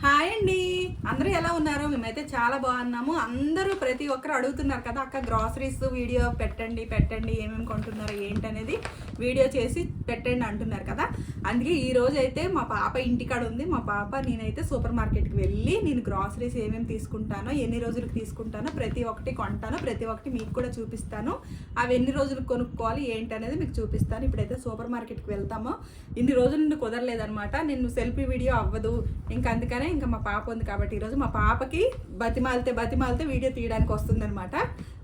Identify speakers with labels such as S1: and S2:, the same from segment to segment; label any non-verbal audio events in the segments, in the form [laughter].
S1: Hi అండి అందరూ ఎలా ఉన్నారు? మేమైతే చాలా బాగున్నాము. అందరూ ప్రతి ఒక్కరు అడుగుతున్నారు కదా అక్క గ్రాసరీస్ వీడియో పెట్టండి పెట్టండి ఏమేమి కొంటున్నారు ఏంటనేది వీడియో చేసి పెట్టండి అంటున్నారు కదా. అందుకే ఈ రోజు అయితే మా పాప ఇంటికాడ ఉంది. మా పాప నేనైతే సూపర్ మార్కెట్కి వెళ్ళి నేను గ్రాసరీస్ ఏమేమి తీసుకుంటానో ఎన్ని రోజులకు తీసుకుంటానో ప్రతి ఒక్కటి కొంటానో. ప్రతి ఒక్కటి మీకు కూడా చూపిస్తాను. అవి ఎన్ని రోజులు కొనుక్కోవాలి ఏంటి అనేది మీకు చూపిస్తాను. ఇప్పుడైతే సూపర్ మార్కెట్కి వెళ్తాము. ఇన్ని రోజులు నుండి కుదరలేదనమాట నేను సెల్ఫీ వీడియో అవ్వదు. ఇంకా అందుకనే ఇంకా మా పాప ఉంది కాబట్టి ఈరోజు మా పాపకి బతిమాలితే బతిమాలితే వీడియో తీయడానికి వస్తుందన్నమాట.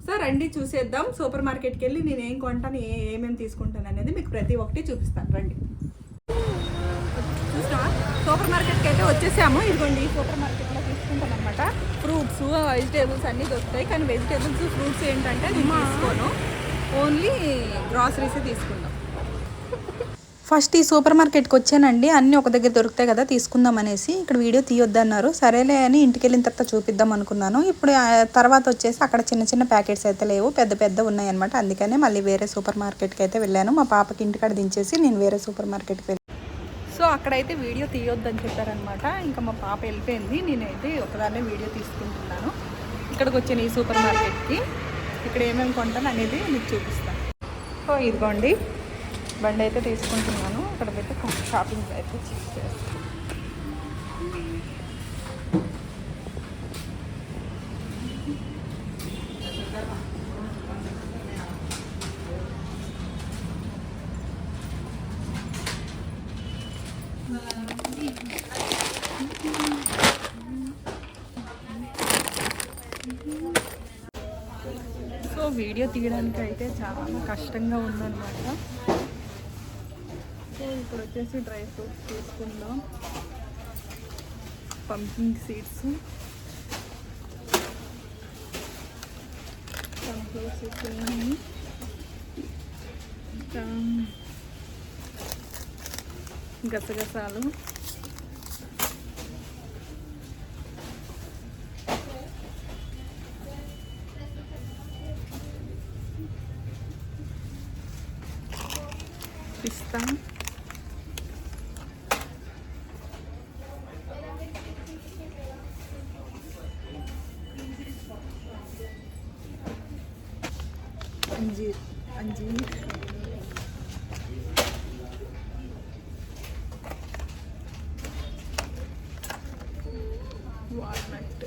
S1: సో రండి చూసేద్దాం. సూపర్ మార్కెట్కి వెళ్ళి నేను ఏం కొంటాను ఏ ఏమేమి తీసుకుంటాను అనేది మీకు ప్రతి ఒక్కటి చూపిస్తాను. రండి. సూపర్ మార్కెట్కి అయితే వచ్చేసాము. ఇదిగోండి సూపర్ మార్కెట్లో తీసుకుంటాం అనమాట ఫ్రూట్స్ వెజిటేబుల్స్ అన్నీ దొరుకుతాయి. కానీ వెజిటేబుల్స్ ఫ్రూట్స్ ఏంటంటే నేను తీసుకోను. ఓన్లీ గ్రాసరీసే తీసుకుందాం
S2: ఫస్ట్ ఈ సూపర్ మార్కెట్కి వచ్చానండి. అన్నీ ఒక దగ్గర దొరుకుతాయి కదా తీసుకుందాం అనేసి ఇక్కడ వీడియో తీయొద్దన్నారు. సరేలే అని ఇంటికి వెళ్ళిన తర్వాత చూపిద్దాం అనుకున్నాను. ఇప్పుడు ఆ తర్వాత వచ్చేసి అక్కడ చిన్న చిన్న ప్యాకెట్స్ అయితే లేవు పెద్ద పెద్ద ఉన్నాయన్నమాట. అందుకనే మళ్ళీ వేరే సూపర్ మార్కెట్కి అయితే వెళ్ళాను. మా పాపకి ఇంటికాడ దించేసి నేను వేరే సూపర్ మార్కెట్కి వెళ్ళాను.
S1: సో అక్కడైతే వీడియో తీయొద్దని చెప్పారనమాట ఇంకా మా పాప వెళ్ళిపోయింది. నేనైతే ఒకదాన్నే వీడియో తీసుకుంటున్నాను. ఇక్కడికి వచ్చాను ఈ సూపర్ మార్కెట్కి. ఇక్కడ ఏమేమి కొంటాను అనేది మీకు చూపిస్తాను. సో ఇదిగోండి. బండి అయితే తీసుకుంటున్నాను. అక్కడికైతే షాపింగ్ అయితే చేస్తాను సో వీడియో తీయడానికి అయితే చాలా కష్టంగా ఉందన్నమాట. సో ఇప్పుడు వచ్చేసి డ్రై ఫ్రూట్స్ తీసుకుందాం. పంపింగ్ సీడ్స్ సన్ఫ్లవర్ సీడ్స్ ఉన్నాయి ఇంకా గసగసాలు. అంజీర్ వాల్నట్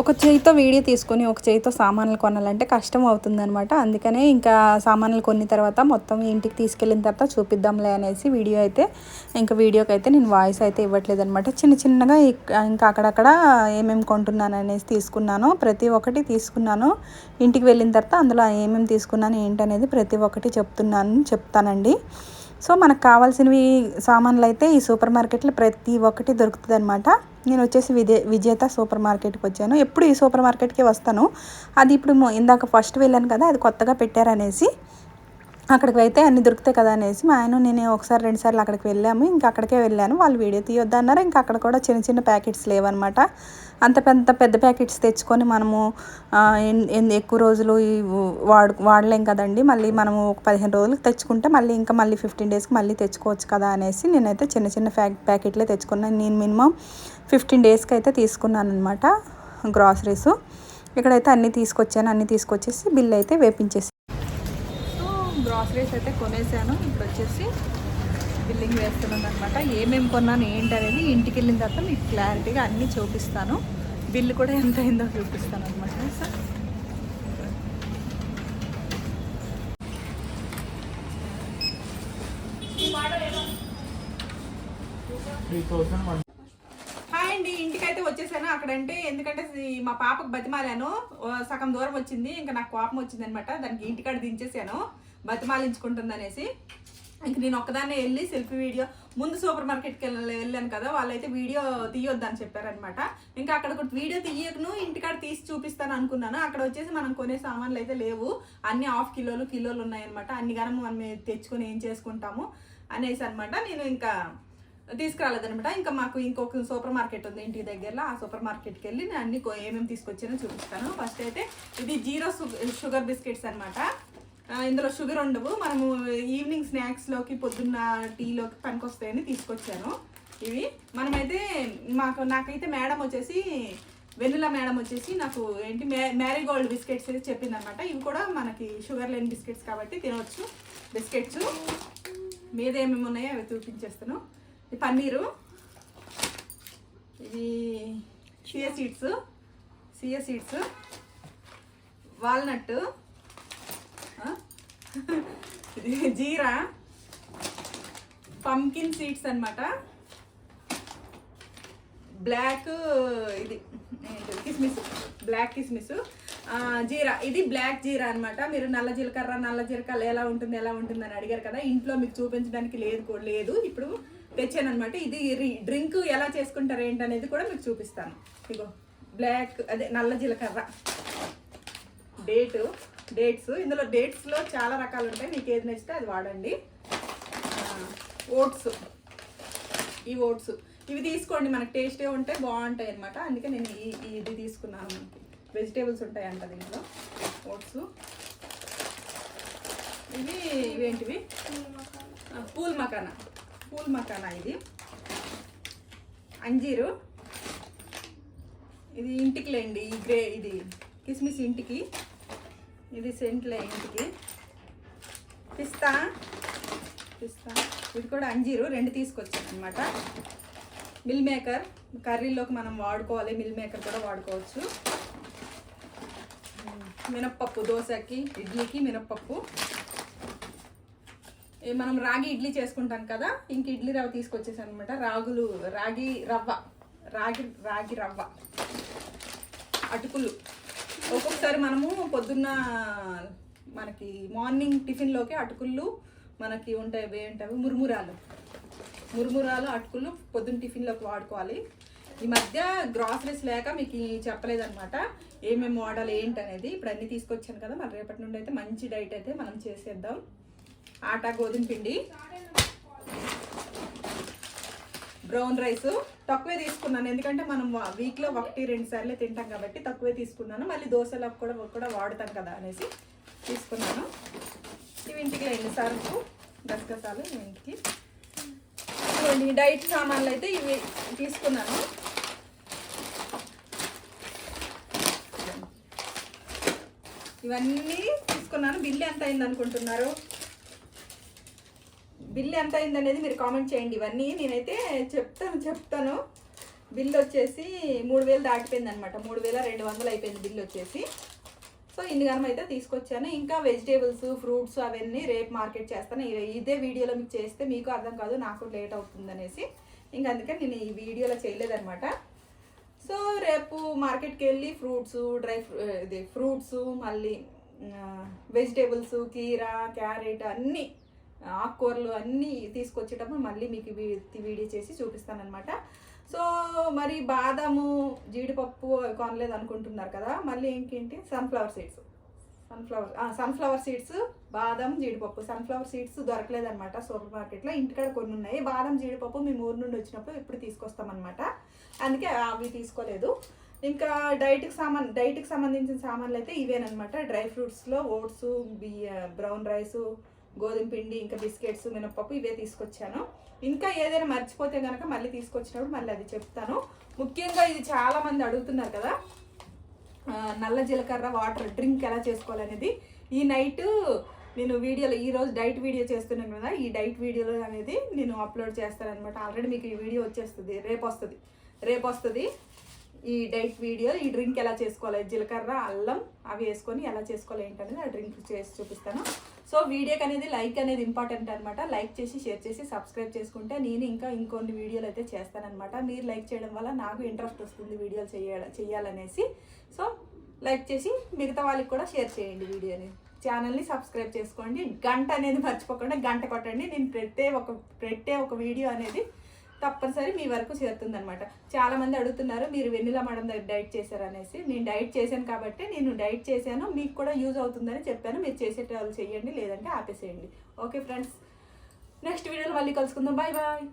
S2: ఒక చేయితో వీడియో తీసుకొని ఒక చేయితో సామాన్లు కొనాలంటే కష్టం అవుతుందనమాట అందుకనే ఇంకా సామాన్లు కొన్న తర్వాత మొత్తం ఇంటికి తీసుకెళ్ళిన తర్వాత చూపిద్దాంలే అనేసి వీడియో అయితే ఇంకా వీడియోకి అయితే నేను వాయిస్ అయితే ఇవ్వట్లేదు అనమాట చిన్న చిన్నగా ఇంకా అక్కడక్కడ ఏమేమి కొంటున్నాను అనేసి తీసుకున్నాను. ప్రతి ఒక్కటి తీసుకున్నాను. ఇంటికి వెళ్ళిన తర్వాత అందులో ఏమేమి తీసుకున్నాను ఏంటనేది ప్రతి ఒక్కటి చెప్తున్నాను చెప్తానండి. సో మనకు కావాల్సినవి సామాన్లు అయితే ఈ సూపర్ మార్కెట్లో ప్రతి ఒక్కటి దొరుకుతుంది అనమాట నేను వచ్చేసి విజే విజేత సూపర్ మార్కెట్కి వచ్చాను. ఎప్పుడు ఈ సూపర్ మార్కెట్కే వస్తాను. అది ఇప్పుడు ఇందాక ఫస్ట్ వెళ్ళాను కదా అది కొత్తగా పెట్టారనేసి అక్కడికి అయితే అన్ని దొరుకుతాయి కదా అనేసి మా ఆయన నేను ఒకసారి రెండు సార్లు అక్కడికి వెళ్ళాము. ఇంకా అక్కడికే వెళ్ళాను. వాళ్ళు వీడియో తీయొద్దన్నారు. ఇంకా అక్కడ కూడా చిన్న చిన్న ప్యాకెట్స్ లేవన్నమాట. అంత పెద్ద పెద్ద ప్యాకెట్స్ తెచ్చుకొని మనము ఎన్- ఎన్- ఎక్కువ రోజులు వాడు వాడలేం కదండి. మళ్ళీ మనము ఒక పదిహేను రోజులకు తెచ్చుకుంటే మళ్ళీ ఇంకా మళ్ళీ ఫిఫ్టీన్ డేస్కి మళ్ళీ తెచ్చుకోవచ్చు కదా అనేసి నేనైతే చిన్న చిన్న ప్యాక్ ప్యాకెట్లే తెచ్చుకున్నాను నేను మినిమం ఫిఫ్టీన్ డేస్కి అయితే తీసుకున్నాను అనమాట గ్రాసరీస్. ఇక్కడైతే అన్నీ తీసుకొచ్చాను. అన్నీ తీసుకొచ్చేసి బిల్ అయితే వేపించేసి
S1: గ్రాసరీస్ అయితే కొనేసాను. ఇప్పుడు వచ్చేసి బిల్లింగ్ వేస్తున్నాను అనమాట ఏమేమి కొన్నాను ఏంటి అనేది ఇంటికి వెళ్ళిన తర్వాత మీకు క్లారిటీగా అన్నీ చూపిస్తాను. బిల్లు కూడా ఎంత అయిందో చూపిస్తాను అనమాట సో హాయ్ అండి ఇంటికైతే వచ్చేసాను అక్కడంటే. ఎందుకంటే మా పాపకు బతిమాలాను. సగం దూరం వచ్చింది. ఇంకా నాకు కోపం వచ్చింది అనమాట దానికి ఇంటికాడ దించేసాను. బతిమాలించుకుంటుంది అనేసి ఇంక నేను ఒక్కదాన్నే వెళ్ళి సెల్ఫీ వీడియో ముందు సూపర్ మార్కెట్కి వెళ్ళి వెళ్ళాను కదా వాళ్ళైతే వీడియో తీయొద్దని చెప్పారనమాట ఇంకా అక్కడ ఒక వీడియో తీయకను ఇంటికాడ తీసి చూపిస్తాను అనుకున్నాను. అక్కడ వచ్చేసి మనం కొనే సామాన్లు అయితే లేవు. అన్ని హాఫ్ కిలోలు కిలోలు ఉన్నాయన్నమాట. అన్ని గనం మనం తెచ్చుకొని ఏం చేసుకుంటాము అనేసి అనమాట నేను ఇంకా తీసుకురాలేదనమాట ఇంకా మాకు ఇంకొక సూపర్ మార్కెట్ ఉంది ఇంటి దగ్గరలో. ఆ సూపర్ మార్కెట్కి వెళ్ళి నేను అన్ని ఏమేమి తీసుకొచ్చానో చూపిస్తాను. ఫస్ట్ అయితే ఇది జీరో షుగర్ బిస్కెట్స్ అనమాట ఇందులో షుగర్ ఉండవు. మనము ఈవినింగ్ స్నాక్స్లోకి పొద్దున్న టీలోకి పనికొస్తాయని తీసుకొచ్చాను. ఇవి మనమైతే మాకు నాకైతే మేడం వచ్చేసి వెనుల మేడం వచ్చేసి నాకు ఏంటి మ్యా మ్యారీగోల్డ్ బిస్కెట్స్ అయితే చెప్పింది అనమాట ఇవి కూడా మనకి షుగర్ లేని బిస్కెట్స్ కాబట్టి తినవచ్చు బిస్కెట్స్ మీద ఏమేమి ఉన్నాయో అవి చూపించేస్తాను. ఇది పన్నీరు. ఇది chia seeds chia seeds walnut [laughs] జీరా పంకిన్ సీడ్స్ అనమాట బ్లాక్ ఇది కిస్మిస్ బ్లాక్ కిస్మిస్. జీరా ఇది బ్లాక్ జీరా అన్నమాట. మీరు నల్ల జీలకర్ర నల్ల జీలకర్ర ఎలా ఉంటుంది ఎలా ఉంటుంది అని అడిగారు కదా. ఇంట్లో మీకు చూపించడానికి లేదు కూడా లేదు. ఇప్పుడు తెచ్చాను అనమాట ఇది రి- డ్రింక్ ఎలా చేసుకుంటారు ఏంటనేది కూడా మీకు చూపిస్తాను. ఇగో బ్లాక్ అదే నల్ల జీలకర్ర. డేటు. డేట్స్. ఇందులో డేట్స్లో చాలా రకాలు ఉంటాయి. మీకు ఏది నచ్చితే అది వాడండి. ఓట్స్. ఈ ఓట్స్. ఇవి తీసుకోండి. మనకు టేస్టే ఉంటే బాగుంటాయి అనమాట అందుకే నేను ఈ ఇది తీసుకున్నాను మనకి. వెజిటేబుల్స్ ఉంటాయంట దీంట్లో. ఓట్స్. ఇవి ఇవేంటివి? పూల్ మకానా. పూల్ మకానా ఇది. అంజీరు. ఇది ఇంటికి లేండి. ఈ గ్రే ఇది కిస్మిస్ ఇంటికి. ఇది సెంట్లే ఇంటికి. పిస్తా. పిస్తా. ఇది కూడా అంజీరు రెండు తీసుకొచ్చాను అనమాట మిల్ మేకర్ కర్రీలోకి మనం వాడుకోవాలి మిల్ మేకర్ కూడా వాడుకోవచ్చు. మినప్పప్పు దోశకి ఇడ్లీకి మినప్పప్పు. మనం రాగి ఇడ్లీ చేసుకుంటాం కదా ఇంక ఇడ్లీ రవ్వ తీసుకొచ్చేసాను అనమాట రాగులు రాగి రవ్వ రాగి రాగి రవ్వ. అటుకులు. ఒక్కొక్కసారి మనము పొద్దున్న మనకి మార్నింగ్ టిఫిన్లోకి అటుకులు మనకి ఉంటాయి అవి ఏంటవి? మురుమురాలు. మురుమురాలు అటుకులు పొద్దున్న టిఫిన్లోకి వాడుకోవాలి. ఈ మధ్య గ్రాసరీస్ లేక మీకు చెప్పలేదనమాట చెప్పలేదన్నమాట. ఏమేమి వాడాలి అనేది ఇప్పుడు అన్నీ తీసుకొచ్చాను కదా మరి రేపటి నుండి అయితే మంచి డైట్ అయితే మనం చేసేద్దాం. ఆటా గోధుమ పిండి. బ్రౌన్ రైస్ తక్కువే తీసుకున్నాను. ఎందుకంటే మనం వీక్లో ఒకటి రెండు సార్లే తింటాం కాబట్టి తక్కువే తీసుకున్నాను. మళ్ళీ దోశలకు కూడా కూడా వాడతాం కదా అనేసి తీసుకున్నాను. ఇవి ఇంటికి లేండి సరుకు గసగసాలు ఇవి ఇంటికి ఇదిగోండి, డైట్ సామాన్లు అయితే ఇవి తీసుకున్నాను. ఇవన్నీ తీసుకున్నాను. బిల్లు ఎంత అయింది అనుకుంటున్నారు బిల్ ఎంత అయిందనేది మీరు కామెంట్ చేయండి. ఇవన్నీ నేనైతే చెప్తాను చెప్తాను. బిల్ వచ్చేసి మూడు వేలు దాటిపోయింది అనమాట మూడు వేల రెండు వందలు అయిపోయింది బిల్ వచ్చేసి. సో ఇన్ని అయితే తీసుకొచ్చాను. ఇంకా వెజిటేబుల్స్ ఫ్రూట్స్ అవన్నీ రేపు మార్కెట్ చేస్తాను. ఇదే వీడియోలో మీకు చేస్తే మీకు అర్థం కాదు నాకు లేట్ అవుతుంది అనేసి ఇంకా అందుకని నేను ఈ వీడియోలో చేయలేదన్నమాట. సో రేపు మార్కెట్కి వెళ్ళి ఫ్రూట్స్ డ్రై ఫ్రూ ఇది ఫ్రూట్స్ మళ్ళీ వెజిటేబుల్స్ కీరా క్యారెట్ అన్నీ ఆకుకూరలు అన్నీ తీసుకొచ్చేటప్పుడు మళ్ళీ మీకు వీ- వీడియో చేసి చూపిస్తానమాట సో మరి బాదాము జీడిపప్పు అవి కొనలేదు అనుకుంటున్నారు కదా మళ్ళీ ఇంకేంటి? Sunflower seeds sunflower sunflower seeds బాదం జీడిపప్పు. సన్ఫ్లవర్ సీడ్స్ దొరకలేదనమాట సూపర్ మార్కెట్లో. ఇంటికాడ కొన్ని ఉన్నాయి. బాదం జీడిపప్పు మేము ఊరు నుండి వచ్చినప్పుడు ఇప్పుడు తీసుకొస్తామన్నమాట. అందుకే అవి తీసుకోలేదు. ఇంకా డైట్కి సామాన్ డైట్కి సంబంధించిన సామాన్లు అయితే ఇవేనమాట డ్రై ఫ్రూట్స్లో ఓట్స్ బియ్య బ్రౌన్ రైస్ గోధుమ పిండి ఇంకా బిస్కెట్స్ మినపప్పు ఇవే తీసుకొచ్చాను. ఇంకా ఏదైనా మర్చిపోతే కనుక మళ్ళీ తీసుకొచ్చినప్పుడు మళ్ళీ అది చెప్తాను. ముఖ్యంగా ఇది చాలామంది అడుగుతున్నారు కదా నల్ల జీలకర్ర వాటర్ డ్రింక్ ఎలా చేసుకోవాలనేది. ఈ నైట్ నేను వీడియోలో ఈరోజు డైట్ వీడియో చేస్తున్నాను కదా ఈ డైట్ వీడియోలో అనేది నేను అప్లోడ్ చేస్తాను అనమాట ఆల్రెడీ మీకు ఈ వీడియో వచ్చేస్తుంది రేపు వస్తుంది రేపు వస్తుంది ఈ డైట్ వీడియో ఈ డ్రింక్ ఎలా చేసుకోవాలి? జీలకర్ర అల్లం అవి వేసుకొని ఎలా చేసుకోవాలి ఏంటనేది ఆ డ్రింక్ చేసి చూపిస్తాను. సో వీడియోకి అనేది లైక్ అనేది ఇంపార్టెంట్ అనమాట లైక్ చేసి షేర్ చేసి సబ్స్క్రైబ్ చేసుకుంటే నేను ఇంకా ఇంకొన్ని వీడియోలు అయితే చేస్తానమాట మీరు లైక్ చేయడం వల్ల నాకు ఇంట్రెస్ట్ వస్తుంది వీడియోలు చేయాల చేయాలనేసి. సో లైక్ చేసి మిగతా వాళ్ళకి కూడా షేర్ చేయండి వీడియోని. ఛానల్ని సబ్స్క్రైబ్ చేసుకోండి. గంట అనేది మర్చిపోకుండా గంట కొట్టండి. నేను పెట్టే ఒక పెట్టే ఒక వీడియో అనేది తప్పనిసరి మీ వరకు చేరుతుంది అనమాట అడుగుతున్నారు మీరు వెన్నెల మేడం దగ్గర డైట్ చేశారు అనేసి నేను డైట్ చేశాను కాబట్టి నేను డైట్ చేశాను మీకు కూడా యూజ్ అవుతుందని చెప్పాను. మీరు చేసేటోళ్ళు చేయండి లేదంటే ఆపేసేయండి. ఓకే ఫ్రెండ్స్ నెక్స్ట్ వీడియోలో మళ్ళీ కలుసుకుందాం. Bye bye.